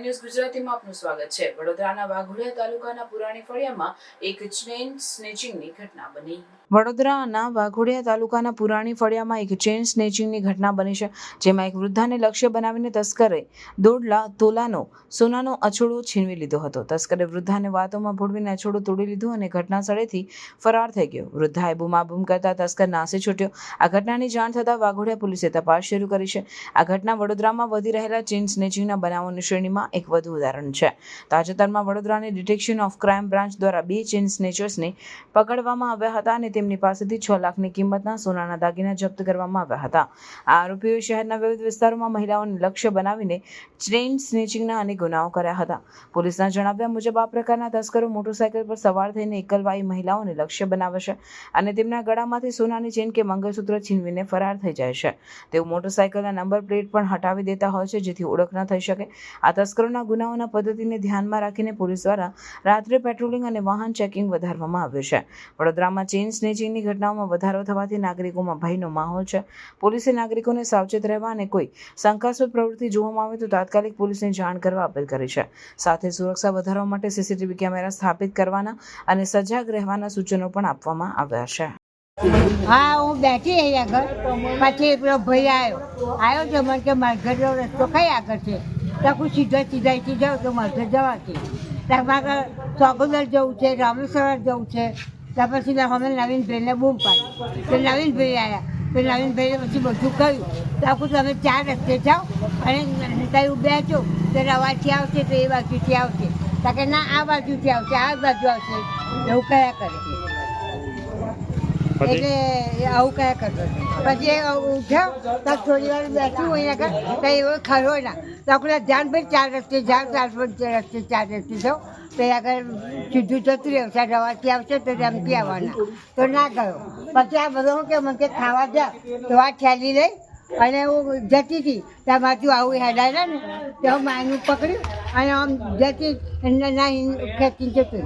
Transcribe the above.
News ગુજરાતીમાં આપનું સ્વાગત છે. વડોદરાના વાઘોડિયા તાલુકાના પુરાણી ફળિયામાં એક ચેન સ્નેચિંગની ઘટના બની. વડોદરાના વાઘોડિયા તાલુકાના પુરાણી ફળિયામાં એક ચેઇન સ્નેચિંગની ઘટના બની છે, જેમાં એક વૃદ્ધાને લક્ષ્ય બનાવીને તસ્કરે દોઢ લાખ તોલાનો, સોનાનો અછોડો છીનવી લીધો હતો. તસ્કરે વૃદ્ધાને વાતોમાં ભોળવીને અછોડો તોડી લીધો અને ઘટના સ્થળેથી ફરાર થઈ ગયો. વૃદ્ધાએ બૂમાબૂમ કરતા તસ્કર નાસી છૂટ્યો. આ ઘટનાની જાણ થતાં વાઘોડિયા પોલીસે તપાસ શરૂ કરી છે. આ ઘટના વડોદરામાં વધી રહેલા ચેન સ્નેચિંગના બનાવોની શ્રેણીમાં એક વધુ ઉદાહરણ છે. તાજેતરમાં વડોદરાની ડિટેક્શન ઓફ ક્રાઇમ બ્રાન્ચ દ્વારા બે ચેઇન સ્નેચર્સને પકડવામાં આવ્યા હતા અને તેમની પાસેથી છ લાખની કિંમતના સોનાના દાગીના જપ્ત કરવામાં આવ્યા હતા. આ આરોપીઓએ શહેરના વિવિધ વિસ્તારોમાં મહિલાઓને લક્ષ્ય બનાવીને ચેઇન સ્નેચિંગના અનેક ગુનાઓ કર્યા હતા. પોલીસના જણાવ્યા મુજબ, આ પ્રકારના તસ્કરો મોટરસાયકલ પર સવાર થઈને એકલવાઈ મહિલાઓને લક્ષ્ય બનાવે છે અને તેમના ગળામાંથી સોનાની ચેઇન કે મંગળસૂત્ર છીનવીને ફરાર થઈ જાય છે. તેઓ મોટરસાયકલના નંબર પ્લેટ પણ હટાવી દેતા હોય છે, જેથી ઓળખ ન થઈ શકે. આ તસ્કરોના ગુનાઓના પદ્ધતિને ધ્યાનમાં રાખીને પોલીસ દ્વારા રાત્રે પેટ્રોલિંગ અને વાહન ચેકિંગ વધારવામાં આવ્યું છે. વડોદરામાં ચેઇન સ્નેચિંગની ઘટનાઓમાં વધારો થવાથી નાગરિકોમાં ભયનો માહોલ છે. પોલીસે નાગરિકોને સાવચેત રહેવા અને કોઈ શંકાસ્પદ પ્રવૃત્તિ જોવામાં આવે તો તાત્કાલિક પોલીસને જાણ કરવા અપીલ કરી છે. સાથે સુરક્ષા વધારવા માટે સીસીટીવી કેમેરા સ્થાપિત કરવાના અને સજાગ રહેવાના સૂચનો પણ આપવામાં આવ્યા છે. હા, હું બેઠી અહીંયા આગળ. પછી પેલો ભાઈ આવ્યો આવ્યો છે મને કે મારા ઘરનો રસ્તો કઈ આગળ છે? ત્યાં હું સીધા સીધા અહીંથી જાઉં તો મારા ઘર જવાથી. ત્યાં મારે ચોગોદર જવું છે રામેશ્વર જવું છે. ત્યાં પછી અમે નવીનભાઈને બૂમ પાડી. તો નવીનભાઈ આવ્યા તો નવીનભાઈને પછી બધું કહ્યું. તો આખું તમે ચાર રસ્તે જાઓ અને ત્યાં બેચો તો રવાથી આવશે, તો એ બાજુથી આવશે. ત્યાં કે, ના, આ બાજુથી આવશે, આ બાજુ આવશે. એવું કયા કરે. એટલે આવું કયા કરતો. પછી ઉઠ્યો તો થોડી વાર બેઠું અહીંયા આગળ, તો એવો ખરો ના. તો આપણે ધ્યાન ભાઈ ચાર રસ્તે જાઓ, ચાર રસ્તે ચાર રસ્તે જાઓ. તો આગળ સીધું જતું રહ્યું છે રવાથી આવશે તો રમતી આવવાના. તો ના ગયો. પછી આ બધો શું કે, મને કે ખાવા જા તો આ ઠેલી લઈ અને હું જતી હતી. ત્યાં આવું હેડાયેલા ને, તો હું માનું પકડ્યું અને આમ જતી ના ખેંચી જતું.